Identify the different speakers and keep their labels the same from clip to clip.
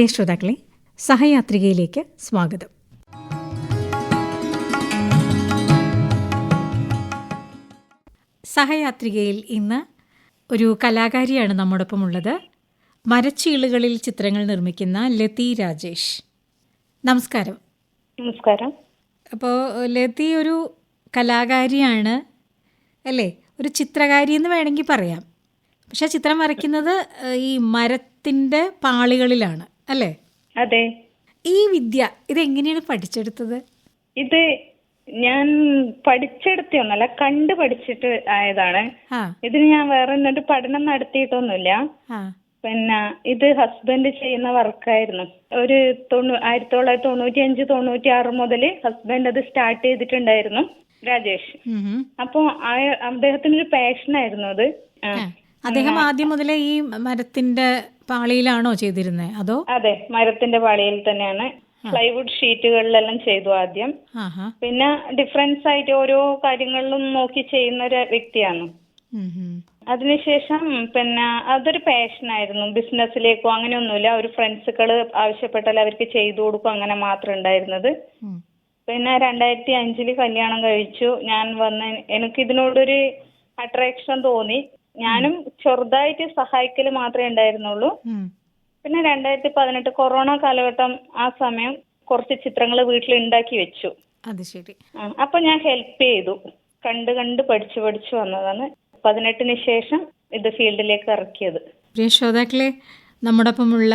Speaker 1: പ്രിയ ശ്രോതാക്കളെ സഹയാത്രികയിലേക്ക് സ്വാഗതം. സഹയാത്രികയിൽ ഇന്ന് ഒരു കലാകാരിയാണ് നമ്മോടൊപ്പം ഉള്ളത് മരച്ചീളുകളിൽ ചിത്രങ്ങൾ നിർമ്മിക്കുന്ന ലതി രാജേഷ്. നമസ്കാരം.
Speaker 2: നമസ്കാരം.
Speaker 1: അപ്പോൾ ലതി ഒരു കലാകാരിയാണ് അല്ലേ? ഒരു ചിത്രകാരി എന്ന് വേണമെങ്കിൽ പറയാം. പക്ഷെ ചിത്രം വരയ്ക്കുന്നത് ഈ മരത്തിന്റെ പാളികളിലാണ്. അല്ലേ?
Speaker 2: അതെ.
Speaker 1: ഈ വിദ്യ ഇത് എങ്ങനെയാണ് പഠിച്ചെടുത്തത്?
Speaker 2: ഇത് ഞാൻ പഠിച്ചെടുത്തൊന്നല്ല കണ്ടു പഠിച്ചിട്ട് ആയതാണ്. ഇതിന് ഞാൻ വേറെ എന്നിട്ട് പഠനം നടത്തിയിട്ടൊന്നുമില്ല. പിന്നെ ഇത് ഹസ്ബൻഡ് ചെയ്യുന്ന വർക്കായിരുന്നു ഒരു തൊണ്ണൂ ആയിരത്തി തൊള്ളായിരത്തി തൊണ്ണൂറ്റി അഞ്ച് തൊണ്ണൂറ്റി ആറ് മുതൽ ഹസ്ബൻഡ് അത് സ്റ്റാർട്ട് ചെയ്തിട്ടുണ്ടായിരുന്നു രാജേഷ്
Speaker 1: അപ്പോ അദ്ദേഹത്തിന്
Speaker 2: ഒരു പാഷൻ ആയിരുന്നു അത്.
Speaker 1: അദ്ദേഹം ആദ്യം മുതലേ ഈ മരത്തിന്റെ പാളിയിലാണോ ചെയ്തിരുന്നത് അതോ?
Speaker 2: അതെ മരത്തിന്റെ പാളിയിൽ തന്നെയാണ്. പ്ലൈവുഡ് ഷീറ്റുകളിലെല്ലാം ചെയ്തു ആദ്യം. പിന്നെ ഡിഫറൻസ് ആയിട്ട് ഓരോ കാര്യങ്ങളിലും നോക്കി ചെയ്യുന്ന ഒരു വ്യക്തിയാണ്. അതിനുശേഷം പിന്നെ അതൊരു പാഷനായിരുന്നു ബിസിനസ്സിലേക്കോ അങ്ങനെയൊന്നുമില്ല. ഒരു ഫ്രണ്ട്സുകൾ ആവശ്യപ്പെട്ടാൽ അവർക്ക് ചെയ്തു കൊടുക്കും അങ്ങനെ മാത്രം ഉണ്ടായിരുന്നത്. പിന്നെ രണ്ടായിരത്തി അഞ്ചിൽ കല്യാണം കഴിച്ചു. ഞാൻ വന്ന് എനിക്ക് ഇതിനോടൊരു അട്രാക്ഷൻ തോന്നി. ഞാനും ചെറുതായിട്ട് സഹായിക്കൽ മാത്രമേ ഉണ്ടായിരുന്നുള്ളൂ. പിന്നെ രണ്ടായിരത്തി പതിനെട്ട് കൊറോണ കാലഘട്ടം ആ സമയം കുറച്ച് ചിത്രങ്ങൾ വീട്ടിൽ ഉണ്ടാക്കി വെച്ചു.
Speaker 1: അത് ശരി.
Speaker 2: അപ്പൊ ഞാൻ ഹെൽപ്പ് ചെയ്തു. കണ്ട് കണ്ട് പഠിച്ചു പഠിച്ചു വന്നതാണ്. പതിനെട്ടിന് ശേഷം ഇത് ഫീൽഡിലേക്ക് ഇറക്കിയത്.
Speaker 1: പ്രിയ ശ്രോതാക്കളെ നമ്മോടൊപ്പമുള്ള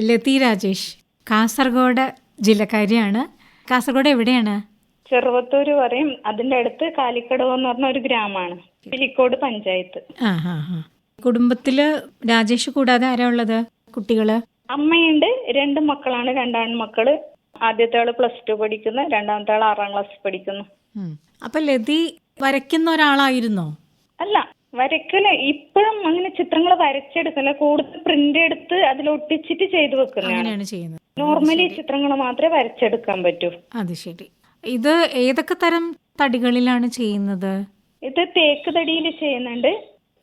Speaker 1: ലതി രാജേഷ് കാസർഗോഡ് ജില്ലക്കാരിയാണ്. കാസർഗോഡ് എവിടെയാണ്?
Speaker 2: ചെറുവത്തൂര് പറയും. അതിന്റെ അടുത്ത് കാലിക്കടവ് എന്ന് പറഞ്ഞ ഒരു ഗ്രാമമാണ്. പിലിക്കോട് പഞ്ചായത്ത്.
Speaker 1: ആ കുടുംബത്തിൽ രാജേഷ് കൂടാതെ ആരാ ഉള്ളത്? കുട്ടികൾ?
Speaker 2: അമ്മയുണ്ട്. രണ്ട് മക്കളാണ്. രണ്ടാൺമക്കൾ. ആദ്യത്തെ ആൾ പ്ലസ് ടു പഠിക്കുന്നു. രണ്ടാമത്തെ ആൾ ആറാം ക്ലാസ് പഠിക്കുന്നു.
Speaker 1: ഉം. അപ്പൊ ലതി വരയ്ക്കുന്ന ഒരാളായിരുന്നോ?
Speaker 2: അല്ല വരക്കൽ ഇപ്പോഴും അങ്ങനെ ചിത്രങ്ങൾ വരച്ചെടുക്കല കൂടുതൽ പ്രിന്റ് എടുത്ത് അതിൽ ഒട്ടിച്ചിട്ട് ചെയ്തു വെക്കുന്നതാണ്.
Speaker 1: അങ്ങനെയാണ് ചെയ്യുന്നത്.
Speaker 2: നോർമലി ചിത്രങ്ങൾ മാത്രമേ വരച്ചെടുക്കാൻ പറ്റൂ.
Speaker 1: അത് ശരി. ഇത് ഏതൊക്കെ തരം തടികളിലാണ് ചെയ്യുന്നത്?
Speaker 2: ഇത് തേക്ക് തടിയിൽ ചെയ്യുന്നുണ്ട്.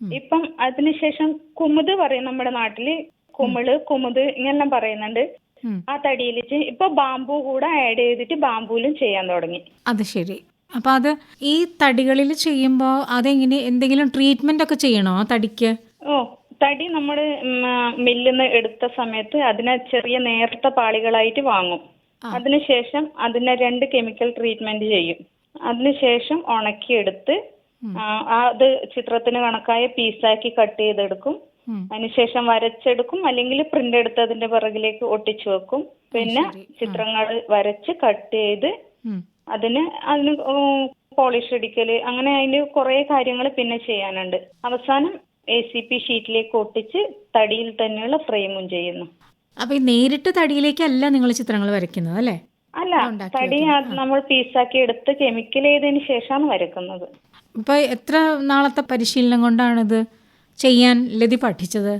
Speaker 2: ഇപ്പം അതിനുശേഷം കുമുത് പറയും നമ്മുടെ നാട്ടിൽ. കുമിൾ കുമുത് ഇങ്ങനെല്ലാം പറയുന്നുണ്ട്. ആ തടിയിൽ ഇപ്പൊ ബാംബു കൂടെ ആഡ് ചെയ്തിട്ട് ബാംബൂലും ചെയ്യാൻ തുടങ്ങി.
Speaker 1: അത് ശരി. അപ്പൊ അത് ഈ തടികളിൽ ചെയ്യുമ്പോൾ അതെങ്ങനെ എന്തെങ്കിലും ട്രീറ്റ്മെന്റ് ഒക്കെ ചെയ്യണോ ആ തടിക്ക്?
Speaker 2: ഓ തടി നമ്മൾ മില്ലിന്ന് എടുത്ത സമയത്ത് അതിനെ ചെറിയ നേർത്ത പാളികളായിട്ട് വാങ്ങും. അതിനുശേഷം അതിനെ രണ്ട് കെമിക്കൽ ട്രീറ്റ്മെന്റ് ചെയ്യും. അതിനുശേഷം ഉണക്കിയെടുത്ത് അത് ചിത്രത്തിന് കണക്കായ പീസാക്കി കട്ട് ചെയ്തെടുക്കും. അതിനുശേഷം വരച്ചെടുക്കും. അല്ലെങ്കിൽ പ്രിന്റ് എടുത്ത് അതിന്റെ പിറകിലേക്ക് ഒട്ടിച്ചു വെക്കും. പിന്നെ ചിത്രങ്ങൾ വരച്ച് കട്ട് ചെയ്ത്. അതിന് അതിന് പോളിഷ് അടിക്കൽ അങ്ങനെ അതിന് കുറെ കാര്യങ്ങൾ പിന്നെ ചെയ്യാനുണ്ട്. അവസാനം എ സി പി ഷീറ്റിലേക്ക് ഒട്ടിച്ച് തടിയിൽ തന്നെയുള്ള ഫ്രെയിമും ചെയ്യുന്നു.
Speaker 1: അപ്പൊ നേരിട്ട് തടിയിലേക്കല്ല നിങ്ങൾ ചിത്രങ്ങൾ വരയ്ക്കുന്നത് അല്ലേ?
Speaker 2: അല്ല തടി നമ്മൾ പീസാക്കി എടുത്ത് കെമിക്കൽ ചെയ്തതിന് ശേഷമാണ് വരക്കുന്നത്.
Speaker 1: ഇപ്പൊ എത്ര നാളത്തെ പരിശീലനം കൊണ്ടാണിത് ചെയ്യാൻ ലതി പഠിച്ചത്?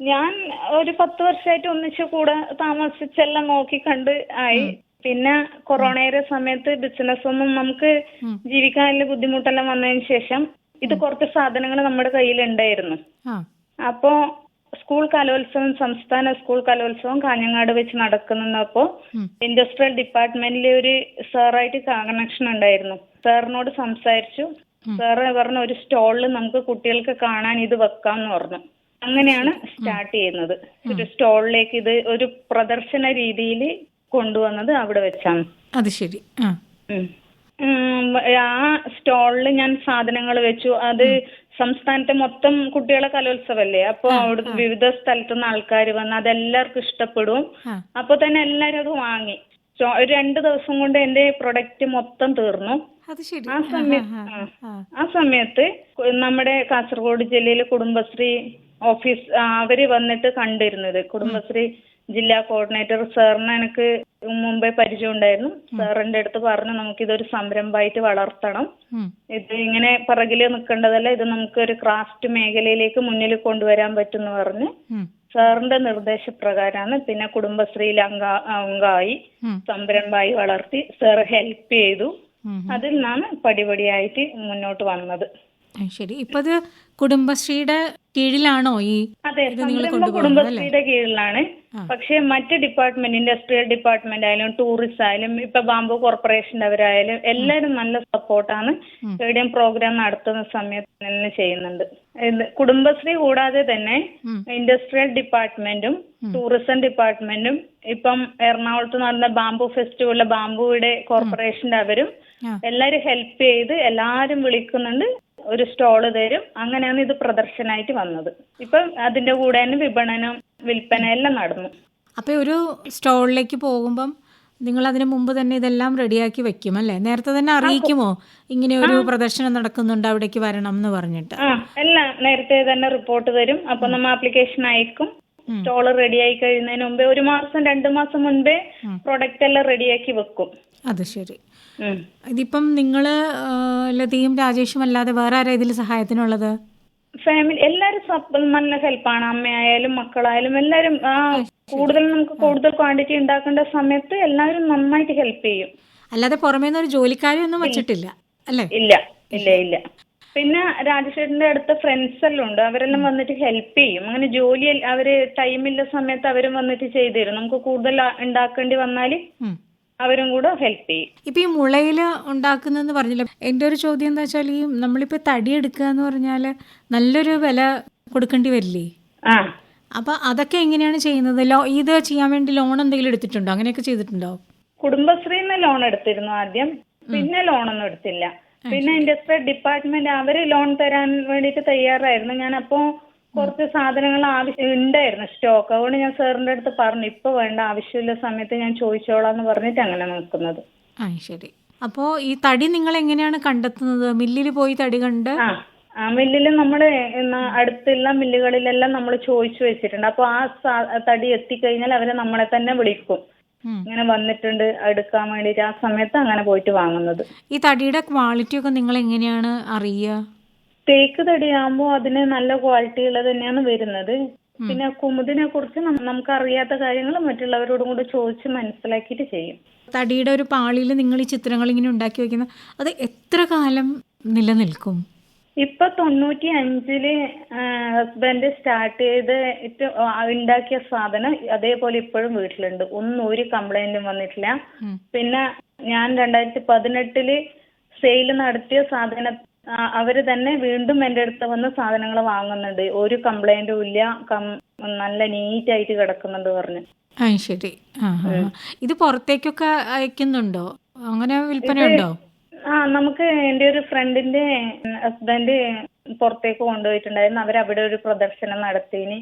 Speaker 2: ഞാൻ ഒരു പത്ത് വർഷമായിട്ട് ഒന്നിച്ച് കൂടെ താമസിച്ചെല്ലാം നോക്കി കണ്ട് ആയി. പിന്നെ കൊറോണയുടെ സമയത്ത് ബിസിനസ് ഒന്നും നമുക്ക് ജീവിക്കാനുള്ള ബുദ്ധിമുട്ടെല്ലാം വന്നതിന് ശേഷം ഇത് കുറച്ച് സാധനങ്ങൾ നമ്മുടെ കയ്യിൽ ഉണ്ടായിരുന്നു അപ്പോ സ്കൂൾ കലോത്സവം സംസ്ഥാന സ്കൂൾ കലോത്സവം കാഞ്ഞങ്ങാട് വെച്ച് നടക്കുന്നപ്പോ ഇൻഡസ്ട്രിയൽ ഡിപ്പാർട്ട്മെന്റിലെ ഒരു സാറായിട്ട് കണക്ഷൻ ഉണ്ടായിരുന്നു. സാറിനോട് സംസാരിച്ചു. സാറ് പറഞ്ഞ ഒരു സ്റ്റോളിൽ നമുക്ക് കുട്ടികൾക്ക് കാണാൻ ഇത് വെക്കാം എന്ന് പറഞ്ഞു. അങ്ങനെയാണ് സ്റ്റാർട്ട് ചെയ്യുന്നത്. ഒരു സ്റ്റോളിലേക്ക് ഇത് ഒരു പ്രദർശന രീതിയിൽ കൊണ്ടുവന്നത് അവിടെ വെച്ചാണ്.
Speaker 1: അത് ശരി. ആ.
Speaker 2: സ്റ്റാളിൽ ഞാൻ സാധനങ്ങൾ വെച്ചു. അത് സംസ്ഥാനത്തെ മൊത്തം കുട്ടികളെ കലോത്സവല്ലേ? അപ്പൊ അവിടെ വിവിധ സ്ഥലത്തുനിന്ന് ആൾക്കാർ വന്ന് അതെല്ലാവർക്കും ഇഷ്ടപ്പെടും. അപ്പൊ തന്നെ എല്ലാരും അത് വാങ്ങി. ഒരു രണ്ട് ദിവസം കൊണ്ട് എന്റെ പ്രൊഡക്റ്റ് മൊത്തം തീർന്നു.
Speaker 1: അത് ശരി.
Speaker 2: ആ സമയത്ത്
Speaker 1: ആ,
Speaker 2: സമയത്ത് നമ്മുടെ കാസർഗോഡ് ജില്ലയിലെ കുടുംബശ്രീ ഓഫീസ് അവർ വന്നിട്ട് കണ്ടിരുന്നത്. കുടുംബശ്രീ ജില്ലാ കോർഡിനേറ്റർ സാറിന് എനിക്ക് മുമ്പേ പരിചയം ഉണ്ടായിരുന്നു. സാറിന്റെ അടുത്ത് പറഞ്ഞു നമുക്ക് ഇതൊരു സംരംഭമായിട്ട് വളർത്തണം. ഇത് ഇങ്ങനെ പിറകിൽ നിൽക്കേണ്ടതല്ല. ഇത് നമുക്ക് ഒരു ക്രാഫ്റ്റ് മേഖലയിലേക്ക് മുന്നിൽ കൊണ്ടുവരാൻ പറ്റുമെന്ന് പറഞ്ഞ്. സാറിന്റെ നിർദ്ദേശപ്രകാരമാണ് പിന്നെ കുടുംബശ്രീയിൽ അംഗ അംഗമായി സംരംഭമായി വളർത്തി സാർ ഹെൽപ്പ് ചെയ്തു. അതിൽ നിന്നാണ് പടിപടിയായിട്ട് മുന്നോട്ട് വന്നത്.
Speaker 1: ശരി. ഇപ്പൊ അത് കുടുംബശ്രീയുടെ കീഴിലാണോ ഈ
Speaker 2: അതെ
Speaker 1: ഇത്
Speaker 2: സംരംഭം കുടുംബശ്രീയുടെ കീഴിലാണ്. പക്ഷേ മറ്റ് ഡിപ്പാർട്ട്മെന്റ് ഇൻഡസ്ട്രിയൽ ഡിപ്പാർട്ട്മെന്റ് ആയാലും ടൂറിസ്റ്റ് ആയാലും ഇപ്പൊ ബാംബു കോർപ്പറേഷന്റെ അവരായാലും എല്ലാവരും നല്ല സപ്പോർട്ടാണ്. എവിടെയും പ്രോഗ്രാം നടത്തുന്ന സമയത്ത് തന്നെ ചെയ്യുന്നുണ്ട്. കുടുംബശ്രീ കൂടാതെ തന്നെ ഇൻഡസ്ട്രിയൽ ഡിപ്പാർട്ട്മെന്റും ടൂറിസം ഡിപ്പാർട്ട്മെന്റും ഇപ്പം എറണാകുളത്ത് നടന്ന ബാംബു ഫെസ്റ്റിവലിലെ ബാംബുവിടെ കോർപ്പറേഷന്റെ അവരും എല്ലാരും ഹെൽപ്പ് ചെയ്ത് എല്ലാരും വിളിക്കുന്നുണ്ട്. ഒരു സ്റ്റോൾ തരും. അങ്ങനെയാണ് ഇത് പ്രദർശനമായിട്ട് വന്നത്. ഇപ്പം അതിന്റെ കൂടെ തന്നെ വിപണനം വിൽപ്പന എല്ലാം നടന്നു.
Speaker 1: അപ്പൊ ഒരു സ്റ്റോളിലേക്ക് പോകുമ്പം നിങ്ങൾ അതിനു മുമ്പ് തന്നെ ഇതെല്ലാം റെഡിയാക്കി വെക്കും അല്ലേ? നേരത്തെ തന്നെ അറിയിക്കുമോ? ഇങ്ങനെ ഒരു പ്രദർശനം നടക്കുന്നുണ്ട് അവിടേക്ക് വരണം എന്ന് പറഞ്ഞിട്ട്.
Speaker 2: എല്ലാം നേരത്തെ തന്നെ റിപ്പോർട്ട് തരും. അപ്പൊ നമ്മൾ ആപ്ലിക്കേഷൻ അയക്കും. സ്റ്റോൾ റെഡിയായി കഴിയുന്നതിന് മുമ്പേ ഒരു മാസം രണ്ട് മാസം മുൻപേ പ്രൊഡക്റ്റ് എല്ലാം റെഡിയാക്കി വെക്കും.
Speaker 1: അത് ശരി. ഇതിപ്പം നിങ്ങൾ ലതയും രാജേഷും അല്ലാതെ വേറെ ആരാ ഇതിൽ സഹായത്തിനുള്ളത്?
Speaker 2: ഫാമിലി എല്ലാരും നല്ല ഹെൽപ്പാണ് അമ്മയായാലും മക്കളായാലും എല്ലാരും ആ കൂടുതൽ നമുക്ക് കൂടുതൽ ക്വാണ്ടിറ്റി ഉണ്ടാക്കേണ്ട സമയത്ത് എല്ലാവരും നന്നായിട്ട് ഹെൽപ്പ് ചെയ്യും.
Speaker 1: അല്ലാതെ പുറമേന്ന് ഒരു ജോലിക്കാരൊന്നും വെച്ചിട്ടില്ല അല്ലേ?
Speaker 2: ഇല്ല ഇല്ല ഇല്ല. പിന്നെ രാജശേഖരന്റെ അടുത്ത ഫ്രണ്ട്സ് എല്ലാം ഉണ്ട്. അവരെല്ലാം വന്നിട്ട് ഹെൽപ്പ് ചെയ്യും. അങ്ങനെ ജോലി അവർ അവർ ടൈമില്ല സമയത്ത് അവരും വന്നിട്ട് ചെയ്തു തരും നമുക്ക് കൂടുതൽ ഉണ്ടാക്കേണ്ടി വന്നാൽ അവരും കൂടെ ഹെൽപ്പ് ചെയ്യും.
Speaker 1: ഇപ്പൊ ഈ മുളയിൽ ഉണ്ടാക്കുന്നെന്ന് പറഞ്ഞില്ല? എന്റെ ഒരു ചോദ്യം എന്താ വെച്ചാൽ ഈ നമ്മളിപ്പോ തടി എടുക്കുക എന്ന് പറഞ്ഞാൽ നല്ലൊരു വില കൊടുക്കേണ്ടി വരില്ലേ?
Speaker 2: ആ.
Speaker 1: അപ്പോൾ അതൊക്കെ എങ്ങനെയാണ് ചെയ്യുന്നത്? ലോ ഇത് ചെയ്യാൻ വേണ്ടി ലോൺ എന്തെങ്കിലും എടുത്തിട്ടുണ്ടോ? അങ്ങനെയൊക്കെ ചെയ്തിട്ടുണ്ടോ?
Speaker 2: കുടുംബശ്രീന്ന് ലോൺ എടുത്തിരുന്നു ആദ്യം. പിന്നെ ലോണൊന്നും എടുത്തില്ല. പിന്നെ ഇൻഡസ്ട്രിയൽ ഡിപ്പാർട്ട്മെന്റ് അവർ ലോൺ തരാൻ വേണ്ടിയിട്ട് തയ്യാറായിരുന്നു. ഞാൻ അപ്പോ കുറച്ച് സാധനങ്ങൾ ആവശ്യം ഉണ്ടായിരുന്നു സ്റ്റോക്ക് അതുകൊണ്ട് ഞാൻ സാറിന്റെ അടുത്ത് പറഞ്ഞു ഇപ്പൊ വേണ്ട ആവശ്യമുള്ള സമയത്ത് ഞാൻ ചോദിച്ചോളാം എന്ന് പറഞ്ഞിട്ട് അങ്ങനെ നോക്കുന്നത്
Speaker 1: ആ ശരി. അപ്പോ ഈ തടി നിങ്ങൾ എങ്ങനെയാണ് കണ്ടെത്തുന്നത്? മില്ലിൽ പോയി തടി കണ്ട്?
Speaker 2: ആ മില്ലിൽ നമ്മുടെ അടുത്തുള്ള മില്ലുകളിലെല്ലാം നമ്മൾ ചോദിച്ചു വെച്ചിട്ടുണ്ട്. അപ്പൊ ആ തടി എത്തിക്കഴിഞ്ഞാൽ അവരെ നമ്മളെ തന്നെ വിളിക്കും. ഇങ്ങനെ വന്നിട്ടുണ്ട്. എടുക്കാൻ വേണ്ടിട്ട് ആ സമയത്ത് അങ്ങനെ പോയിട്ട് വാങ്ങുന്നത്.
Speaker 1: ഈ തടിയുടെ ക്വാളിറ്റി ഒക്കെ നിങ്ങൾ എങ്ങനെയാണ് അറിയുക?
Speaker 2: തേക്ക് തടിയാകുമ്പോൾ അതിന് നല്ല ക്വാളിറ്റി ഉള്ളത് തന്നെയാണ് വരുന്നത്. പിന്നെ കുമുദിനെ കുറിച്ച് നമുക്ക് അറിയാത്ത കാര്യങ്ങൾ മറ്റുള്ളവരോടും കൂടെ ചോദിച്ച് മനസ്സിലാക്കിയിട്ട് ചെയ്യും.
Speaker 1: തടിയുടെ ഒരു പാളിയിൽ നിങ്ങൾ ഈ ചിത്രങ്ങൾ ഇങ്ങനെ ഉണ്ടാക്കി വെക്കുന്ന അത് എത്ര കാലം നിലനിൽക്കും?
Speaker 2: ഇപ്പൊ തൊണ്ണൂറ്റി അഞ്ചിൽ ഹസ്ബൻഡ് സ്റ്റാർട്ട് ചെയ്ത് ഉണ്ടാക്കിയ സാധനം അതേപോലെ ഇപ്പോഴും വീട്ടിലുണ്ട്. ഒന്നും ഒരു കംപ്ലൈന്റും വന്നിട്ടില്ല. പിന്നെ ഞാൻ രണ്ടായിരത്തി പതിനെട്ടിൽ സെയിൽ നടത്തിയ സാധന അവർ തന്നെ വീണ്ടും എന്റെ അടുത്ത് വന്ന് സാധനങ്ങൾ വാങ്ങുന്നുണ്ട്. ഒരു കംപ്ലൈന്റും ഇല്ല. നല്ല നീറ്റ് ആയിട്ട് കിടക്കുന്നുണ്ട് പറഞ്ഞു.
Speaker 1: ശരി. ഇത് പുറത്തേക്കൊക്കെ അയക്കുന്നുണ്ടോ? അങ്ങനെ വിൽപ്പനയുണ്ടോ?
Speaker 2: ആ നമുക്ക് എന്റെ ഒരു ഫ്രണ്ടിന്റെ ഹസ്ബൻഡ് പുറത്തേക്ക് കൊണ്ടുപോയിട്ടുണ്ടായിരുന്നു. അവർ അവിടെ ഒരു പ്രദർശനം നടത്തിന്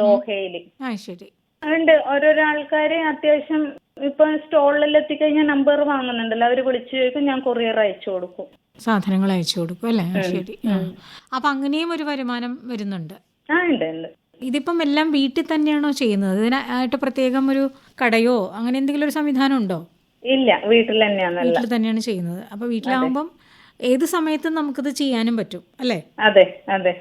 Speaker 2: ദോഹയിൽ
Speaker 1: ആ ശരി.
Speaker 2: അതുകൊണ്ട് ഓരോരോ ആൾക്കാര് അത്യാവശ്യം ഇപ്പൊ സ്റ്റോളിൽ എത്തിക്കഴിഞ്ഞാൽ നമ്പർ വാങ്ങുന്നുണ്ടല്ലോ. അവർ വിളിച്ചു ചോദിക്കും ഞാൻ കൊറിയർ അയച്ചു കൊടുക്കും.
Speaker 1: സാധനങ്ങൾ അയച്ചു കൊടുക്കും അല്ലേ? ശരി. അപ്പൊ അങ്ങനെയും ഒരു വരുമാനം വരുന്നുണ്ട്.
Speaker 2: ആ ഉണ്ട് ഉണ്ട്.
Speaker 1: ഇതിപ്പം എല്ലാം വീട്ടിൽ തന്നെയാണോ ചെയ്യുന്നത്? ഇതിനായിട്ട് പ്രത്യേകം ഒരു കടയോ അങ്ങനെ എന്തെങ്കിലും ഒരു സംവിധാനം ഉണ്ടോ?
Speaker 2: ഇല്ല വീട്ടിൽ തന്നെയാണ്
Speaker 1: വീട്ടിൽ തന്നെയാണ് ചെയ്യുന്നത്. അപ്പൊ വീട്ടിലാവുമ്പം ഏത് സമയത്തും നമുക്കിത് ചെയ്യാനും പറ്റും അല്ലേ?
Speaker 2: അതെ അതെ.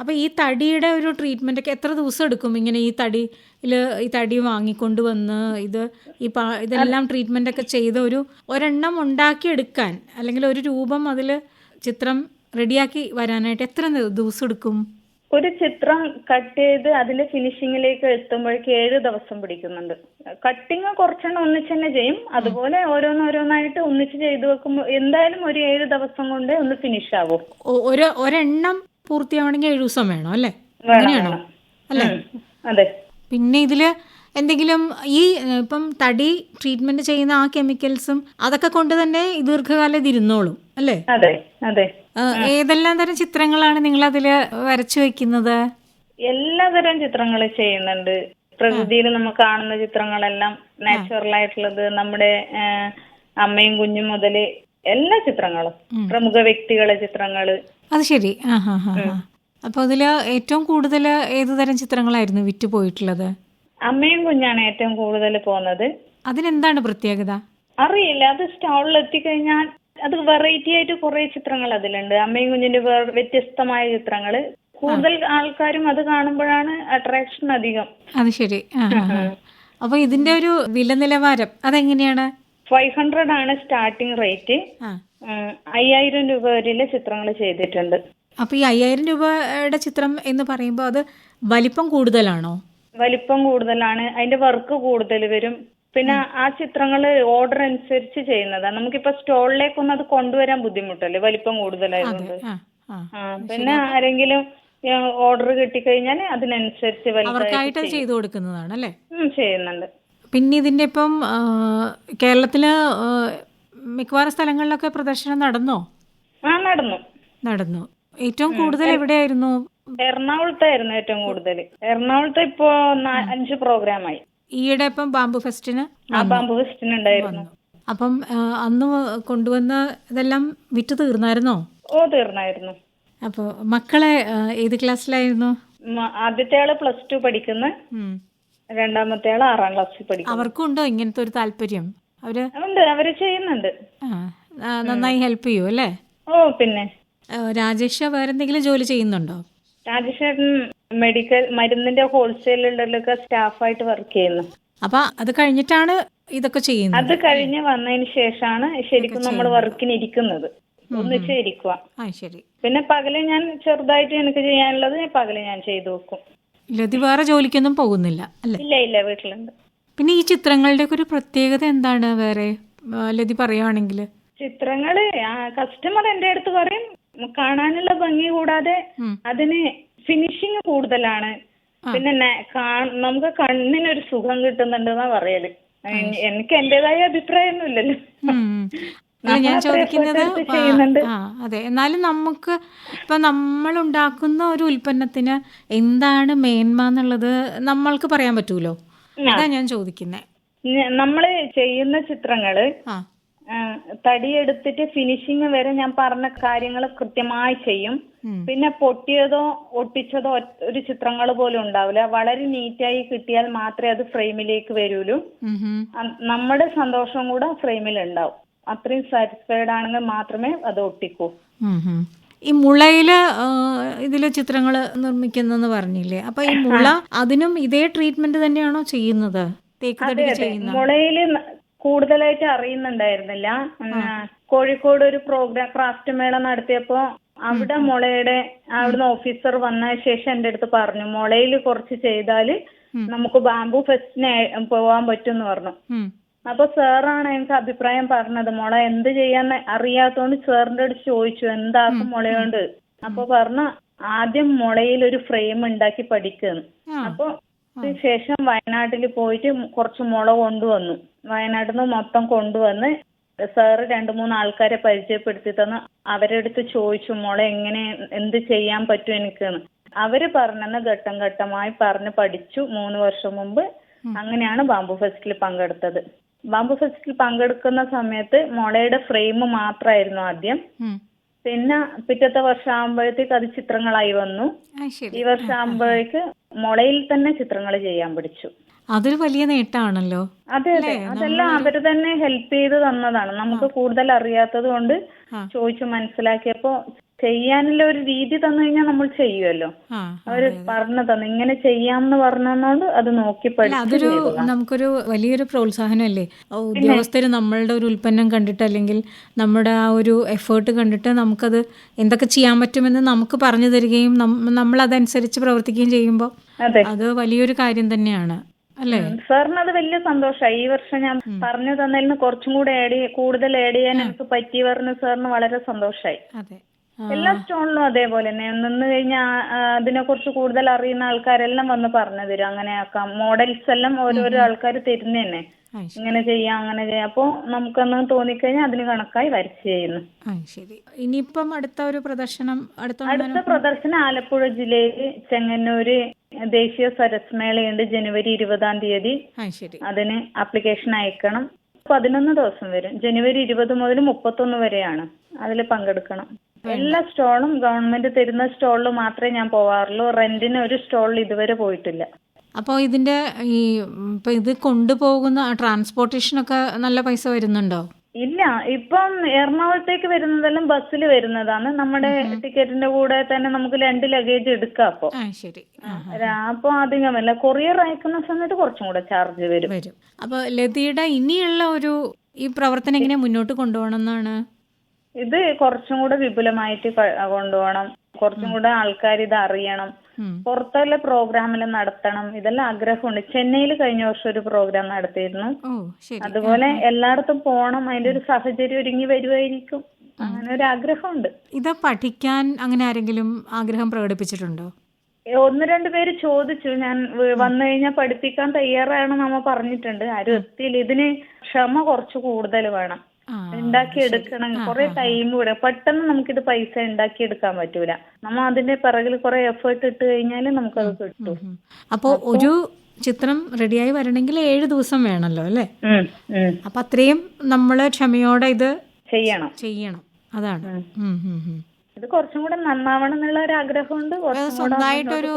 Speaker 1: അപ്പൊ ഈ തടിയുടെ ഒരു ട്രീറ്റ്മെന്റ് ഒക്കെ എത്ര ദിവസം എടുക്കും? ഇങ്ങനെ ഈ തടിയിൽ ഈ തടി വാങ്ങിക്കൊണ്ടുവന്ന് ഇത് ഈ പാ ഇതെല്ലാം ട്രീറ്റ്മെന്റ് ഒക്കെ ചെയ്ത് ഒരു ഒരെണ്ണം ഉണ്ടാക്കിയെടുക്കാൻ അല്ലെങ്കിൽ ഒരു രൂപം അതിൽ ചിത്രം റെഡിയാക്കി വരാനായിട്ട് എത്ര ദിവസം എടുക്കും?
Speaker 2: ഒരു ചിത്രം കട്ട് ചെയ്ത് അതിന്റെ ഫിനിഷിങ്ങിലേക്ക് എത്തുമ്പോഴേക്ക് ഏഴ് ദിവസം പിടിക്കുന്നുണ്ട്. കട്ടിങ് കുറച്ചെണ്ണം ഒന്നിച്ച് തന്നെ ചെയ്യും. അതുപോലെ ഓരോന്നോരോന്നായിട്ട് ഒന്നിച്ച് ചെയ്തു വെക്കുമ്പോൾ എന്തായാലും ഒരു ഏഴ് ദിവസം കൊണ്ട് ഒന്ന് ഫിനിഷ് ആവും.
Speaker 1: ഒരു ഒരെണ്ണം പൂർത്തിയാവണമെങ്കിൽ ഏഴ് ദിവസം വേണം അല്ലേ?
Speaker 2: വേണം,
Speaker 1: അങ്ങനെയാണോ. അല്ലേ.
Speaker 2: അതെ.
Speaker 1: പിന്നെ ഇതിൽ എന്തെങ്കിലും ഈ ഇപ്പം തടി ട്രീറ്റ്മെന്റ് ചെയ്യുന്ന ആ കെമിക്കൽസും അതൊക്കെ കൊണ്ട് തന്നെ ദീർഘകാലം ഇതിരുന്നോളും അല്ലേ?
Speaker 2: അതെ അതെ.
Speaker 1: ഏതെല്ലാം തരം ചിത്രങ്ങളാണ് നിങ്ങൾ അതിൽ വരച്ചു വെക്കുന്നത്?
Speaker 2: എല്ലാ എല്ലാതരം ചിത്രങ്ങൾ ചെയ്യുന്നുണ്ട്. പ്രകൃതിയിൽ നമ്മൾ കാണുന്ന ചിത്രങ്ങളെല്ലാം നാച്ചുറൽ ആയിട്ടുള്ളത് നമ്മുടെ അമ്മയും കുഞ്ഞും മുതൽ എല്ലാ ചിത്രങ്ങളും പ്രമുഖ വ്യക്തികളെ ചിത്രങ്ങൾ.
Speaker 1: അത് ശരി. അപ്പൊ അതിൽ ഏറ്റവും കൂടുതൽ ഏതുതരം ചിത്രങ്ങളായിരുന്നു വിറ്റ് പോയിട്ടുള്ളത്
Speaker 2: അമ്മയും കുഞ്ഞാണ് ഏറ്റവും കൂടുതൽ പോകുന്നത്.
Speaker 1: അതിനെന്താണ് പ്രത്യേകത?
Speaker 2: അറിയില്ല. അത് സ്റ്റാളിൽ എത്തിക്കഴിഞ്ഞാൽ അത് വെറൈറ്റി ആയിട്ട് കുറെ ചിത്രങ്ങൾ അതിലുണ്ട്. അമ്മയും കുഞ്ഞിന്റെ വ്യത്യസ്തമായ ചിത്രങ്ങൾ. കൂടുതൽ ആൾക്കാരും അത് കാണുമ്പോഴാണ് അട്രാക്ഷൻ അധികം.
Speaker 1: അത് ശരി. അപ്പൊ ഇതിന്റെ ഒരു വില നിലവാരം അതെങ്ങനെയാണ്?
Speaker 2: ഫൈവ് ഹൺഡ്രഡ് ആണ് സ്റ്റാർട്ടിംഗ് റേറ്റ് അയ്യായിരം രൂപ വരെയുള്ള ചിത്രങ്ങൾ ചെയ്തിട്ടുണ്ട്.
Speaker 1: അപ്പൊ ഈ അയ്യായിരം രൂപയുടെ ചിത്രം എന്ന് പറയുമ്പോൾ അത് വലിപ്പം കൂടുതലാണോ?
Speaker 2: വലിപ്പം കൂടുതലാണ് അതിന്റെ വർക്ക് കൂടുതൽ വരും. പിന്നെ ആ ചിത്രങ്ങൾ ഓർഡർ അനുസരിച്ച് ചെയ്യുന്നതാണ് നമുക്കിപ്പോ സ്റ്റോളിലേക്കൊന്നും അത് കൊണ്ടുവരാൻ ബുദ്ധിമുട്ടല്ലേ? വലിപ്പം കൂടുതലായതുകൊണ്ട്.
Speaker 1: ആ
Speaker 2: പിന്നെ ആരെങ്കിലും ഓർഡർ കിട്ടിക്കഴിഞ്ഞാൽ അതിനനുസരിച്ച്
Speaker 1: അവർക്കായിട്ട് ചെയ്തു കൊടുക്കുന്നതാണ് അല്ലേ?
Speaker 2: ചെയ്യുന്നുണ്ട്.
Speaker 1: പിന്നെ ഇതിന്റെ ഇപ്പം കേരളത്തിൽ മിക്കവാറും സ്ഥലങ്ങളിലൊക്കെ പ്രദർശനം നടന്നോ?
Speaker 2: ആ നടന്നു.
Speaker 1: നടന്നു. ഏറ്റവും കൂടുതൽ എവിടെയായിരുന്നു?
Speaker 2: എറണാകുളത്തായിരുന്നു ഏറ്റവും കൂടുതൽ എറണാകുളത്ത് ഇപ്പോ അഞ്ച് പ്രോഗ്രാമായി
Speaker 1: ഈയിടെ ഇപ്പം ബാംബു ഫെസ്റ്റിന്
Speaker 2: ആ ബാമ്പു ഫെസ്റ്റിനുണ്ടായിരുന്നു.
Speaker 1: അപ്പം അന്ന് കൊണ്ടുവന്ന ഇതെല്ലാം വിറ്റ് തീർന്നായിരുന്നോ?
Speaker 2: ഓ തീർന്നായിരുന്നു.
Speaker 1: അപ്പൊ മക്കളെ ഏത് ക്ലാസ്സിലായിരുന്നു?
Speaker 2: ആദ്യത്തെ ആൾ പ്ലസ് ടു പഠിക്കുന്ന. രണ്ടാമത്തെ ആൾ ആറാം ക്ലാസ്സിൽ പഠിക്കുന്നു.
Speaker 1: അവർക്കും ഉണ്ടോ ഇങ്ങനത്തെ ഒരു താല്പര്യം? അവർ
Speaker 2: ഉണ്ട് അവർ ചെയ്യുന്നുണ്ട്.
Speaker 1: നന്നായി ഹെൽപ്പ് ചെയ്യൂ അല്ലേ?
Speaker 2: ഓ പിന്നെ.
Speaker 1: രാജേഷ് വേറെന്തെങ്കിലും ജോലി ചെയ്യുന്നുണ്ടോ?
Speaker 2: രാജേഷേട്ടൻ മെഡിക്കൽ മരുന്നിന്റെ ഹോൾസെയിലുകളിലൊക്കെ സ്റ്റാഫായിട്ട് വർക്ക് ചെയ്യുന്നു.
Speaker 1: അപ്പൊ അത് കഴിഞ്ഞിട്ടാണ് ഇതൊക്കെ ചെയ്യുന്നത്?
Speaker 2: അത് കഴിഞ്ഞ് വന്നതിന് ശേഷമാണ് ശരിക്കും നമ്മൾ വർക്കിന് ഇരിക്കുന്നത്. ഒന്നിച്ച് ഇരിക്കുക
Speaker 1: ആ ശരി.
Speaker 2: പിന്നെ പകൽ ഞാൻ ചെറുതായിട്ട് എനിക്ക് ചെയ്യാനുള്ളത് പകൽ ഞാൻ ചെയ്തു വെക്കും.
Speaker 1: ലതി വേറെ ജോലിക്കൊന്നും പോകുന്നില്ല അല്ലേ?
Speaker 2: ഇല്ല ഇല്ല വീട്ടിലുണ്ട്.
Speaker 1: പിന്നെ ഈ ചിത്രങ്ങളുടെ ഒരു പ്രത്യേകത എന്താണ് വേറെ? ലതി പറയുവാണെങ്കിൽ
Speaker 2: ചിത്രങ്ങൾ കസ്റ്റമർ എന്റെ അടുത്ത് പറയും കാണാനുള്ള ഭംഗി കൂടാതെ അതിന് ഫിനിഷിങ് കൂടുതലാണ്. പിന്നെ നമുക്ക് കണ്ണിനൊരു സുഖം കിട്ടുന്നുണ്ടെന്നാ പറയൽ. എനിക്ക് എന്റേതായ അഭിപ്രായമൊന്നുമില്ലല്ലോ.
Speaker 1: ഞാൻ ചോദിക്കുന്നത്. അതെ. എന്നാലും നമുക്ക് ഇപ്പൊ നമ്മൾ ഉണ്ടാക്കുന്ന ഒരു ഉൽപ്പന്നത്തിന് എന്താണ് മേന്മ എന്നുള്ളത് നമ്മൾക്ക് പറയാൻ പറ്റൂലോ? അതാ ഞാൻ
Speaker 2: ചോദിക്കുന്നത് നമ്മൾ ചെയ്യുന്ന ചിത്രങ്ങൾ തടിയെടുത്തിട്ട് ഫിനിഷിങ് വരെ ഞാൻ പറഞ്ഞ കാര്യങ്ങൾ കൃത്യമായി ചെയ്യും. പിന്നെ പൊട്ടിയതോ ഒട്ടിച്ചതോ ഒരു ചിത്രങ്ങൾ പോലും ഉണ്ടാവില്ല. വളരെ നീറ്റായി കിട്ടിയാൽ മാത്രമേ അത് ഫ്രെയിമിലേക്ക് വരുള്ളൂ നമ്മുടെ സന്തോഷം കൂടെ ഫ്രെയിമിൽ ഉണ്ടാവും അത്രയും സാറ്റിസ്ഫൈഡ് ആണെങ്കിൽ മാത്രമേ അത് ഒട്ടിക്കൂ.
Speaker 1: ഈ മുളയിൽ ഇതിൽ ചിത്രങ്ങൾ നിർമ്മിക്കുന്നെന്ന് പറഞ്ഞില്ലേ? അപ്പൊ ഈ മുള അതിനും ഇതേ ട്രീറ്റ്മെന്റ് തന്നെയാണോ ചെയ്യുന്നത്? തേക്ക്
Speaker 2: മുളയിൽ കൂടുതലായിട്ട് അറിയുന്നുണ്ടായിരുന്നില്ല. കോഴിക്കോട് ഒരു പ്രോഗ്രാം ക്രാഫ്റ്റ് മേള നടത്തിയപ്പോ അവിടെ മുളയുടെ അവിടുന്ന് ഓഫീസർ വന്ന ശേഷം എന്റെ അടുത്ത് പറഞ്ഞു മുളയിൽ കുറച്ച് ചെയ്താൽ നമുക്ക് ബാംബു ഫെസ്റ്റിന് പോവാൻ പറ്റും എന്ന് പറഞ്ഞു. അപ്പൊ സാറാണ് എനിക്ക് അഭിപ്രായം പറഞ്ഞത് മുള എന്ത് ചെയ്യാൻ അറിയാത്തോണ്ട് സാറിന്റെ അടുത്ത് ചോദിച്ചു എന്താക്കും മുളയോണ്ട്? അപ്പൊ പറഞ്ഞു ആദ്യം മുളയിൽ ഒരു ഫ്രെയിം ഉണ്ടാക്കി പഠിക്കുന്നു. അപ്പൊ ശേഷം വയനാട്ടിൽ പോയിട്ട് കുറച്ച് മുള കൊണ്ടുവന്നു. വയനാട്ടിൽ നിന്ന് മൊത്തം കൊണ്ടുവന്ന് സാറ് രണ്ടു മൂന്ന് ആൾക്കാരെ പരിചയപ്പെടുത്തി തന്ന് അവരുടെ അടുത്ത് ചോദിച്ചു മുള എങ്ങനെ എന്ത് ചെയ്യാൻ പറ്റും എനിക്കെന്ന്? അവർ പറഞ്ഞെന്ന് ഘട്ടം ഘട്ടമായി പറഞ്ഞ് പഠിച്ചു മൂന്ന് വർഷം മുമ്പ്. അങ്ങനെയാണ് ബാംബു ഫെസ്റ്റിൽ പങ്കെടുത്തത്. ബാംബു ഫെസ്റ്റിൽ പങ്കെടുക്കുന്ന സമയത്ത് മുളയുടെ ഫ്രെയിം മാത്രമായിരുന്നു ആദ്യം. പിന്നെ പിറ്റത്തെ വർഷം ആകുമ്പോഴത്തേക്ക് അത് ചിത്രങ്ങളായി വന്നു. ഈ വർഷം ആകുമ്പോഴേക്ക് മുളയിൽ തന്നെ ചിത്രങ്ങൾ ചെയ്യാൻ പഠിച്ചു.
Speaker 1: അതൊരു വലിയ നേട്ടമാണല്ലോ.
Speaker 2: അതെ അതെ. അതെല്ലാം അവർ തന്നെ ഹെൽപ്പ് ചെയ്ത് തന്നതാണ്. നമുക്ക് കൂടുതൽ അറിയാത്തത് കൊണ്ട് ചോദിച്ചു മനസ്സിലാക്കിയപ്പോ ചെയ്യാനുള്ള ഒരു രീതി തന്നു കഴിഞ്ഞാൽ നമ്മൾ ചെയ്യുമല്ലോ അവർ പറഞ്ഞു തന്നു. ഇങ്ങനെ ചെയ്യാമെന്ന് പറഞ്ഞതുകൊണ്ട് അത് നോക്കി
Speaker 1: അതൊരു നമുക്കൊരു വലിയൊരു പ്രോത്സാഹനമല്ലേ? ഉദ്യോഗസ്ഥർ നമ്മളുടെ ഒരു ഉൽപ്പന്നം കണ്ടിട്ട് അല്ലെങ്കിൽ നമ്മുടെ ആ ഒരു എഫേർട്ട് കണ്ടിട്ട് നമുക്കത് എന്തൊക്കെ ചെയ്യാൻ പറ്റുമെന്ന് നമുക്ക് പറഞ്ഞു തരികയും നമ്മൾ അതനുസരിച്ച് പ്രവർത്തിക്കുകയും ചെയ്യുമ്പോൾ
Speaker 2: അത്
Speaker 1: വലിയൊരു കാര്യം തന്നെയാണ്. അല്ലേ?
Speaker 2: സാറിന് അത് വലിയ സന്തോഷമായി ഈ വർഷം ഞാൻ പറഞ്ഞു തന്നതിന് കുറച്ചും കൂടെ ആഡ് കൂടുതൽ ആഡ് ചെയ്യാൻ എനിക്ക് പറ്റി പറഞ്ഞ് സാറിന് വളരെ സന്തോഷമായി
Speaker 1: അതെ.
Speaker 2: എല്ലാ സ്റ്റോണിലും അതേപോലെ തന്നെ. നിന്ന് കഴിഞ്ഞാൽ അതിനെ കുറിച്ച് കൂടുതൽ അറിയുന്ന ആൾക്കാരെല്ലാം വന്ന് പറഞ്ഞു തരും. അങ്ങനെ ആക്കാം മോഡൽസ് എല്ലാം ഓരോരോ ആൾക്കാർ തരുന്ന തന്നെ. ഇങ്ങനെ ചെയ്യാം അങ്ങനെ ചെയ്യാം. അപ്പോ നമുക്കൊന്ന് തോന്നിക്കഴിഞ്ഞാൽ അതിന് കണക്കായി വരച്ച് ചെയ്യുന്നു.
Speaker 1: ശരി. ഇനിയിപ്പം അടുത്ത ഒരു പ്രദർശനം അടുത്ത
Speaker 2: അടുത്ത പ്രദർശനം ആലപ്പുഴ ജില്ലയിൽ ചെങ്ങന്നൂര് ദേശീയ സരസ്മേളയുണ്ട് ജനുവരി ഇരുപതാം തീയതി. അതിന് ആപ്ലിക്കേഷൻ അയക്കണം. പതിനൊന്ന് ദിവസം വരും. ജനുവരി ഇരുപത് മുതൽ മുപ്പത്തൊന്ന് വരെയാണ്. അതിൽ പങ്കെടുക്കണം. എല്ലാ സ്റ്റോളും ഗവൺമെന്റ് തരുന്ന സ്റ്റോളിൽ മാത്രമേ ഞാൻ പോവാറുള്ളൂ. റെന്റിന് ഒരു സ്റ്റോളിൽ ഇതുവരെ പോയിട്ടില്ല.
Speaker 1: അപ്പോൾ ഇതിന്റെ ഈ ഇപ്പം ഇത് കൊണ്ടുപോകുന്ന ട്രാൻസ്പോർട്ടേഷനൊക്കെ നല്ല പൈസ വരുന്നുണ്ടോ?
Speaker 2: ഇല്ല ഇപ്പം എറണാകുളത്തേക്ക് വരുന്നതെല്ലാം ബസ്സിൽ വരുന്നതാണ്. നമ്മുടെ ടിക്കറ്റിന്റെ കൂടെ തന്നെ നമുക്ക് രണ്ട് ലഗേജ് എടുക്കാം അപ്പൊ.
Speaker 1: ശരി.
Speaker 2: അപ്പൊ അധികമല്ല. കൊറിയർ അയക്കുന്ന സമയത്ത് കുറച്ചും കൂടെ ചാർജ് വരും.
Speaker 1: അപ്പൊ ലതിയുടെ ഇനിയുള്ള ഒരു ഈ പ്രവർത്തനം എങ്ങനെ മുന്നോട്ട് കൊണ്ടുപോകണം എന്നാണ്?
Speaker 2: ഇത് കുറച്ചും കൂടെ വിപുലമായിട്ട് കൊണ്ടുപോകണം. കുറച്ചും കൂടെ ആൾക്കാർ ഇത് അറിയണം. പുറത്തുള്ള പ്രോഗ്രാമിൽ നടത്തണം. ഇതെല്ലാം ആഗ്രഹമുണ്ട്. ചെന്നൈയിൽ കഴിഞ്ഞ വർഷം ഒരു പ്രോഗ്രാം നടത്തിയിരുന്നു. അതുപോലെ എല്ലായിടത്തും പോണം. അതിന്റെ ഒരു സാഹചര്യം ഒരുങ്ങി വരുമായിരിക്കും അങ്ങനെ ഒരു ആഗ്രഹമുണ്ട്.
Speaker 1: ഇത് പഠിക്കാൻ അങ്ങനെ ആരെങ്കിലും ആഗ്രഹം പ്രകടിപ്പിച്ചിട്ടുണ്ടോ?
Speaker 2: ഒന്ന് രണ്ട് പേര് ചോദിച്ചു. ഞാൻ വന്നു കഴിഞ്ഞാൽ പഠിപ്പിക്കാൻ തയ്യാറാണെന്ന് നമ്മ പറഞ്ഞിട്ടുണ്ട്. ആരും എത്തിയില്ല. ഇതിന് ക്ഷമ കുറച്ച് കൂടുതൽ വേണം. ഉണ്ടാക്കി എടുക്കണം. കുറെ ടൈം കൂടെ. പെട്ടെന്ന് നമുക്കിത് പൈസ ഉണ്ടാക്കി എടുക്കാൻ പറ്റൂല. നമ്മ അതിന്റെ പിറകിൽ കുറെ എഫേർട്ട് ഇട്ട് കഴിഞ്ഞാൽ നമുക്കത് കിട്ടും.
Speaker 1: അപ്പോ ഒരു ചിത്രം റെഡിയായി വരണമെങ്കിൽ ഏഴ് ദിവസം വേണമല്ലോ അല്ലേ. അപ്പൊ അത്രയും നമ്മൾ ക്ഷമയോടെ ഇത്
Speaker 2: ചെയ്യണം.
Speaker 1: ചെയ്യണം. അതാണ്.
Speaker 2: ഇത് കുറച്ചും കൂടെ നന്നാവണം എന്നുള്ള ഒരു ആഗ്രഹമുണ്ട്
Speaker 1: സ്വന്തമായിട്ടൊരു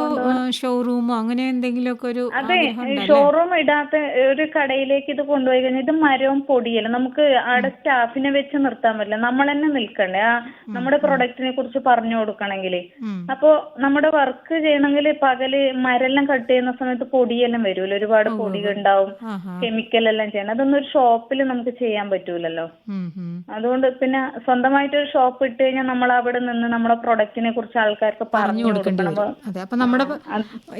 Speaker 1: ഷോറൂമോ അങ്ങനെ എന്തെങ്കിലുമൊക്കെ ഒരു
Speaker 2: അതെ ഷോറൂം ഇടാത്ത ഒരു കടയിലേക്ക് ഇത് കൊണ്ടുപോയി കഴിഞ്ഞാൽ ഇത് മരവും പൊടിയല്ല? നമുക്ക് അവിടെ സ്റ്റാഫിനെ വെച്ച് നിർത്താൻ പറ്റില്ല. നമ്മൾ തന്നെ നിൽക്കണ്ടേ? ആ നമ്മുടെ പ്രൊഡക്റ്റിനെ കുറിച്ച് പറഞ്ഞു കൊടുക്കണമെങ്കിൽ. അപ്പോ നമ്മുടെ വർക്ക് ചെയ്യണമെങ്കിൽ പകൽ മരെല്ലാം കട്ട് ചെയ്യുന്ന സമയത്ത് പൊടിയെല്ലാം വരുമല്ലോ ഒരുപാട് പൊടികൾ ഉണ്ടാവും. കെമിക്കൽ എല്ലാം ചെയ്യണം. അതൊന്നും ഒരു ഷോപ്പിൽ നമുക്ക് ചെയ്യാൻ പറ്റൂലല്ലോ. അതുകൊണ്ട് പിന്നെ സ്വന്തമായിട്ട് ഒരു ഷോപ്പ് ഇട്ട് കഴിഞ്ഞാൽ നമ്മൾ അവിടെ നിന്ന് നമ്മുടെ പ്രൊഡക്റ്റിനെ കുറിച്ച് ആൾക്കാർക്ക് പറഞ്ഞു
Speaker 1: കൊടുക്കേണ്ടി
Speaker 2: കൊടുക്കണം.
Speaker 1: വരും. അതെ അപ്പൊ നമ്മുടെ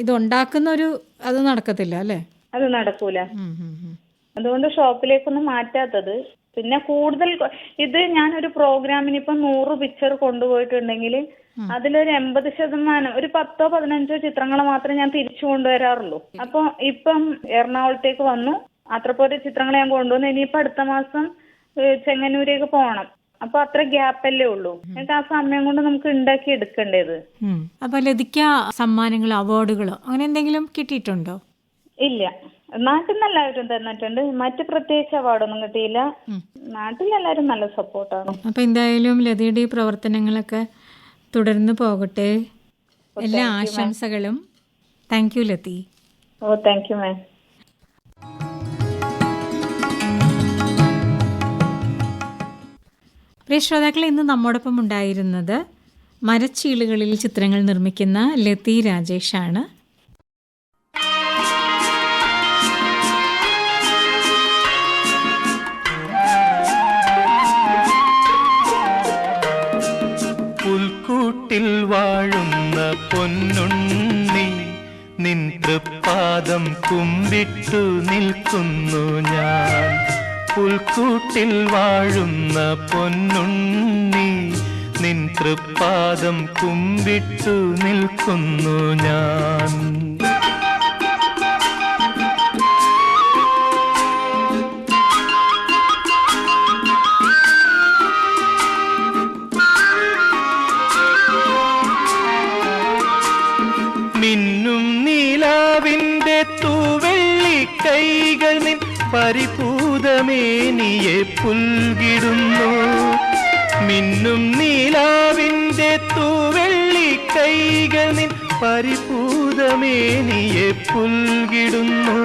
Speaker 1: ഇത് ഉണ്ടാക്കുന്ന ഒരു അത് നടക്കത്തില്ല അല്ലേ?
Speaker 2: അത് നടക്കൂല. അതുകൊണ്ട് ഷോപ്പിലേക്കൊന്നും മാറ്റാത്തത്. പിന്നെ കൂടുതൽ ഇത് ഞാനൊരു പ്രോഗ്രാമിന് ഇപ്പൊ നൂറ് പിക്ചർ കൊണ്ടുപോയിട്ടുണ്ടെങ്കിൽ അതിലൊരു എൺപത് ശതമാനം ഒരു പത്തോ പതിനഞ്ചോ ചിത്രങ്ങൾ മാത്രമേ ഞാൻ തിരിച്ചു കൊണ്ടുവരാറുള്ളൂ. അപ്പൊ ഇപ്പം എറണാകുളത്തേക്ക് വന്നു. അത്രപോലെ ചിത്രങ്ങൾ ഞാൻ കൊണ്ടുവന്നു. ഇനിയിപ്പോ അടുത്ത മാസം ചെങ്ങന്നൂരേക്ക് പോകണം അപ്പൊ അത്ര ഗ്യാപ്പല്ലേ ഉള്ളൂ. എന്നിട്ട് ആ സമയം കൊണ്ട് നമുക്ക് ഉണ്ടാക്കി എടുക്കേണ്ടത്.
Speaker 1: അപ്പൊ ലതിക്ക സമ്മാനങ്ങൾ അവാർഡുകളോ അങ്ങനെ എന്തെങ്കിലും കിട്ടിയിട്ടുണ്ടോ?
Speaker 2: ഇല്ല. നാട്ടിൽ നിന്ന് എല്ലാവരും തന്നിട്ടുണ്ട്. മറ്റു പ്രത്യേകിച്ച് അവാർഡൊന്നും കിട്ടിയില്ല. നാട്ടിലെല്ലാവരും നല്ല സപ്പോർട്ടാണ്.
Speaker 1: അപ്പൊ എന്തായാലും ലതയുടെ ഈ പ്രവർത്തനങ്ങളൊക്കെ തുടർന്ന് പോകട്ടെ. എല്ലാ ആശംസകളും. Thank you Lathi.
Speaker 2: Oh thank you ma'am
Speaker 1: പ്രിയ ശ്രോതാക്കളെ ഇന്ന് നമ്മോടൊപ്പം ഉണ്ടായിരുന്നത് മരച്ചീളുകളിൽ ചിത്രങ്ങൾ നിർമ്മിക്കുന്ന ലതി രാജേഷാണ്.
Speaker 3: പുൽക്കൂട്ടിൽ വാഴുന്ന പൊന്നുണ്ണി നിൻ തൃപ്പാദം കുമ്പിട്ടു നിൽക്കുന്നു ഞാൻ. പുൽക്കൂട്ടിൽ വാഴുന്ന പൊന്നുണ്ണി നിൻ തൃപ്പാദം കുമ്പിട്ടു നിൽക്കുന്നു ഞാൻ. പരിപൂതമേനിയെ പുൽകിടുന്നു.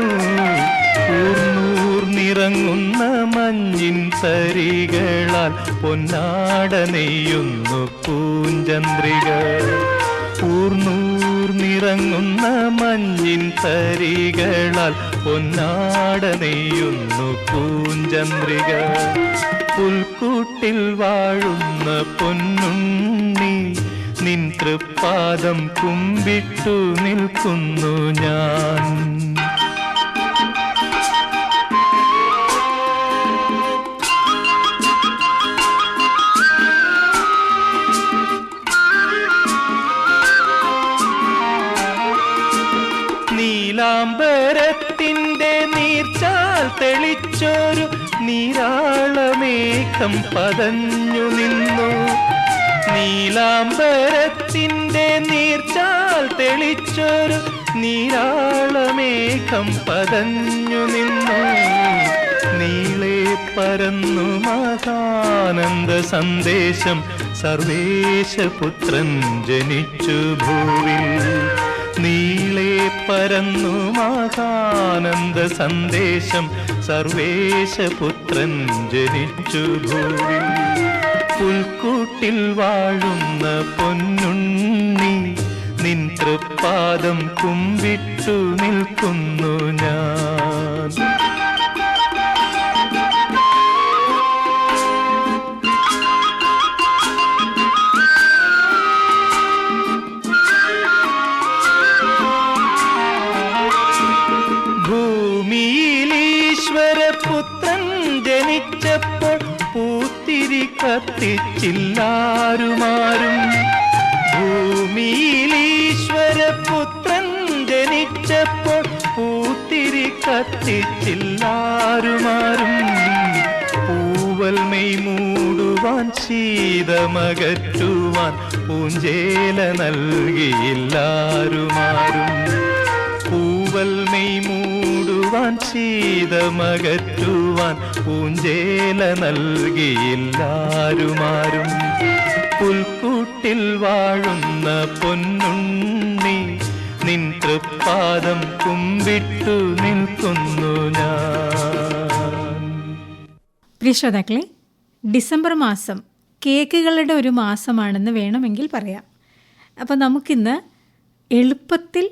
Speaker 3: ൂർന്നൂർന്നിറങ്ങുന്ന മഞ്ഞിൻ തരികളാൽ പൊന്നാട നെയ്യുന്നു പൂഞ്ചന്ദ്രിക ഊർന്നൂർന്നിറങ്ങുന്ന മഞ്ഞിൻ തരികളാൽ പൊന്നാട നെയ്യുന്നു പൂഞ്ചന്ദ്രിക പുൽക്കൂട്ടിൽ വാഴുന്ന പൊന്നുണ്ണി നിൻ തൃപ്പാദം കുമ്പിട്ടു നിൽക്കുന്നു ഞാൻ. നീലാംബരത്തിന്റെ നീർച്ചാൽ തെളിച്ചൊരു നീരാളമേഘം പതഞ്ഞു നിന്നു. നീലാംബരത്തിന്റെ നീർച്ചാൽ തെളിച്ചൊരു നീരാളമേഘം പതഞ്ഞു നിന്നു. നീളെ പരന്നു മഹാനന്ദ സന്ദേശം. സർവേശപുത്രൻ ജനിച്ചു ഭൂവിൽ. നീളെ പരന്നു മഹാനന്ദ സന്ദേശം. സർവേശപുത്രൻ ജനിച്ചു ഭൂവിൽ. പുൽക്കൂട്ടിൽ വാഴുന്ന പൊന്നുണ്ണി നിൻ തൃപ്പാദം കുമ്പിട്ടു നിൽക്കുന്നു ഞാൻ. കത്തിച്ചില്ലാരുമാരും. ഭൂമിയിലീശ്വര പുത്രൻ ജനിച്ചപ്പോൾ പൂത്തിരി കത്തിച്ചില്ലാരുമാരും. പൂവൽ മെയ് മൂടുവാൻ ശീതമകറ്റുവാൻ പൂഞ്ചേല നൽകിയില്ലാരുമാരും. പൂവൽ മെയ് മൂടുവാൻ ശീതമകറ്റുവാൻ പൂഞ്ചേല നൽകിയില്ലാരുമാരും. പുൽക്കൂട്ടിൽ വാഴുന്ന പൊന്നുണ്ണി നിൻ തൃപ്പാദം കുമ്പിട്ടു നിൽക്കുന്നു ഞാൻ.
Speaker 1: പ്രിയ ശ്രോതാക്കളെ ഡിസംബർ മാസം കേക്കുകളുടെ ഒരു മാസമാണെന്ന് വേണമെങ്കിൽ പറയാം. അപ്പോൾ നമുക്കിന്ന് എളുപ്പത്തിൽ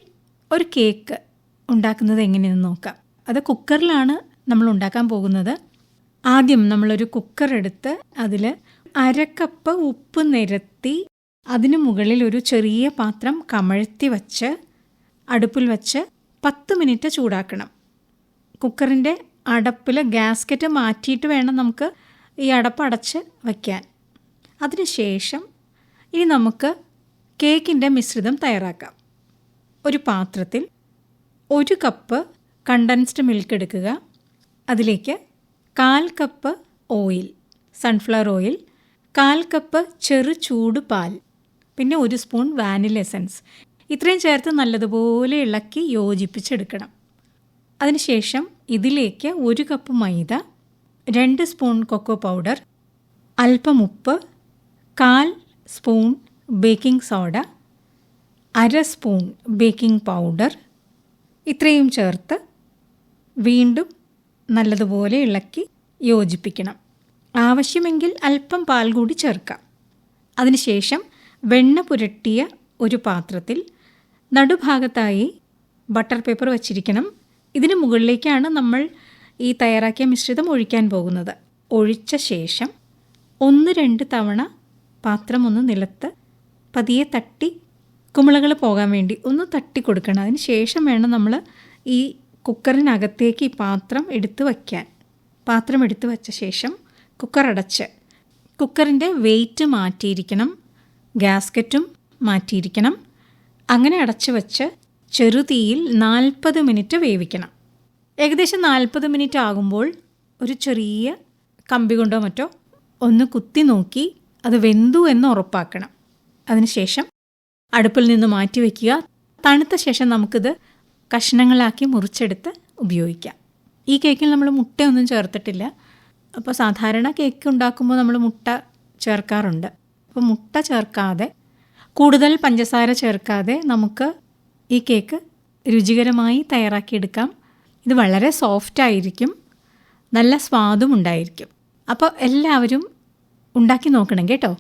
Speaker 1: ഒരു കേക്ക് ഉണ്ടാക്കുന്നത് എങ്ങനെയെന്ന് നോക്കാം. അത് കുക്കറിലാണ് നമ്മൾ ഉണ്ടാക്കാൻ പോകുന്നത്. ആദ്യം നമ്മളൊരു കുക്കർ എടുത്ത് അതിൽ അരക്കപ്പ് ഉപ്പ് നിരത്തി അതിനു മുകളിൽ ഒരു ചെറിയ പാത്രം കമഴ്ത്തി വച്ച് അടുപ്പിൽ വച്ച് പത്ത് മിനിറ്റ് ചൂടാക്കണം. കുക്കറിന്റെ അടപ്പിൽ ഗ്യാസ്കറ്റ് മാറ്റിയിട്ട് വേണം നമുക്ക് ഈ അടപ്പ് അടച്ച് വയ്ക്കാൻ. അതിനുശേഷം ഇനി നമുക്ക് കേക്കിന്റെ മിശ്രിതം തയ്യാറാക്കാം. ഒരു പാത്രത്തിൽ ഒരു കപ്പ് കണ്ടൻസ്ഡ് മിൽക്ക് എടുക്കുക അതിലേക്ക് കാൽ കപ്പ് ഓയിൽ സൺഫ്ലവർ ഓയിൽ കാൽ കപ്പ് ചെറു ചൂട് പാൽ പിന്നെ ഒരു സ്പൂൺ വാനില എസൻസ്. ഇത്രയും ചേർത്ത് നല്ലതുപോലെ ഇളക്കി യോജിപ്പിച്ചെടുക്കണം. അതിനുശേഷം ഇതിലേക്ക് ഒരു കപ്പ് മൈദ രണ്ട് സ്പൂൺ കൊക്കോ പൗഡർ അല്പം ഉപ്പ് കാൽ സ്പൂൺ ബേക്കിംഗ് സോഡ അര സ്പൂൺ ബേക്കിംഗ് പൗഡർ ഇത്രയും ചേർത്ത് വീണ്ടും നല്ലതുപോലെ ഇളക്കി യോജിപ്പിക്കണം. ആവശ്യമെങ്കിൽ അല്പം പാൽ കൂടി ചേർക്കാം. അതിനുശേഷം വെണ്ണ പുരട്ടിയ ഒരു പാത്രത്തിൽ നടുഭാഗത്തായി ബട്ടർ പേപ്പർ വച്ചിരിക്കണം. ഇതിന് മുകളിലേക്കാണ് നമ്മൾ ഈ തയ്യാറാക്കിയ മിശ്രിതം ഒഴിക്കാൻ പോകുന്നത്. ഒഴിച്ച ശേഷം ഒന്ന് രണ്ട് തവണ പാത്രം ഒന്ന് നിലത്ത് പതിയെ തട്ടി കുമിളകൾ പോകാൻ വേണ്ടി ഒന്ന് തട്ടി കൊടുക്കണം. അതിന് ശേഷം വേണം നമ്മൾ ഈ കുക്കറിനകത്തേക്ക് ഈ പാത്രം എടുത്ത് വയ്ക്കാൻ. പാത്രം എടുത്ത് വച്ച ശേഷം കുക്കർ അടച്ച്. കുക്കറിന്റെ വെയിറ്റ് മാറ്റിയിരിക്കണം. ഗ്യാസ്കറ്റും മാറ്റിയിരിക്കണം. അങ്ങനെ അടച്ചു വെച്ച് ചെറുതീയിൽ നാൽപ്പത് മിനിറ്റ് വേവിക്കണം. ഏകദേശം നാൽപ്പത് മിനിറ്റ് ആകുമ്പോൾ ഒരു ചെറിയ കമ്പി കൊണ്ടോ മറ്റോ ഒന്ന് കുത്തി നോക്കി അത് വെന്തു എന്ന് ഉറപ്പാക്കണം. അതിനുശേഷം അടുപ്പിൽ നിന്ന് മാറ്റി വയ്ക്കുക. തണുത്ത ശേഷം നമുക്കിത് കഷ്ണങ്ങളാക്കി മുറിച്ചെടുത്ത് ഉപയോഗിക്കാം. ഈ കേക്കിൽ നമ്മൾ മുട്ടയൊന്നും ചേർത്തിട്ടില്ല. അപ്പോൾ സാധാരണ കേക്ക് ഉണ്ടാക്കുമ്പോൾ നമ്മൾ മുട്ട ചേർക്കാറുണ്ട്. അപ്പോൾ മുട്ട ചേർക്കാതെ കൂടുതൽ പഞ്ചസാര ചേർക്കാതെ നമുക്ക് ഈ കേക്ക് രുചികരമായി തയ്യാറാക്കിയെടുക്കാം. ഇത് വളരെ സോഫ്റ്റ് ആയിരിക്കും. നല്ല സ്വാദും ഉണ്ടായിരിക്കും. അപ്പോൾ എല്ലാവരും ഉണ്ടാക്കി നോക്കണം കേട്ടോ.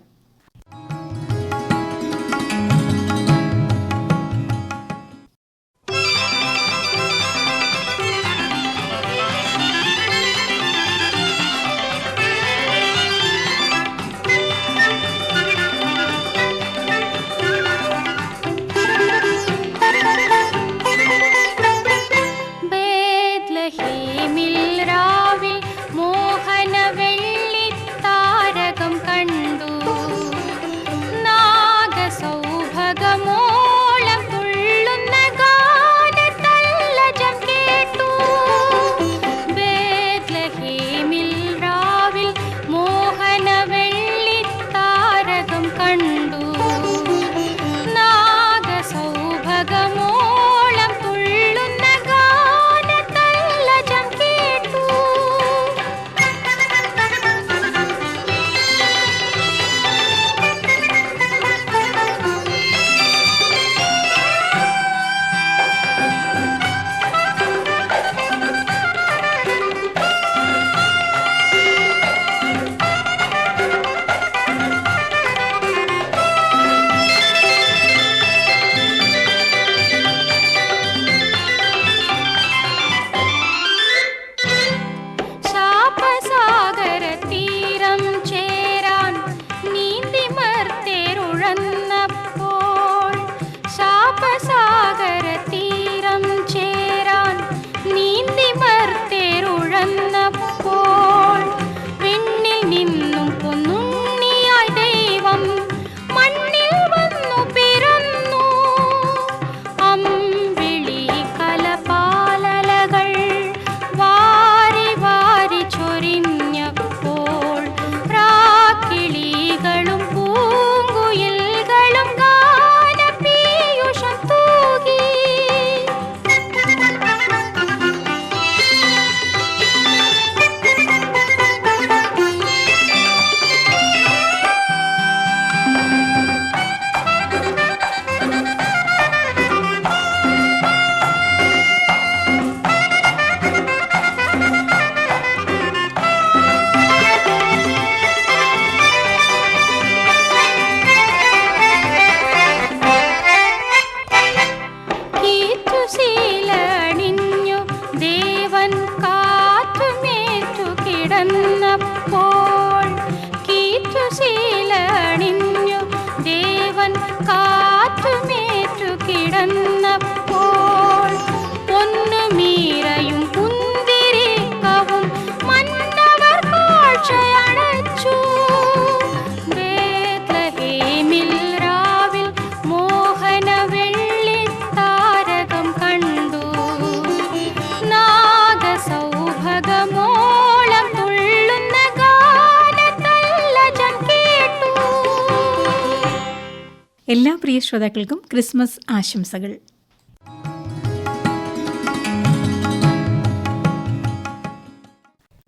Speaker 1: എല്ലാ പ്രിയ ശ്രോതാക്കൾക്കും ക്രിസ്മസ് ആശംസകൾ.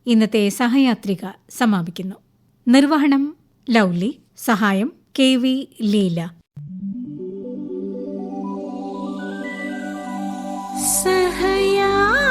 Speaker 1: ഇന്നത്തെ സഹയാത്രിക സമാപിക്കുന്നു. നിർവഹണം ലൗലി സഹായം കെ വി ലീല.
Speaker 4: സഹയാത്രിക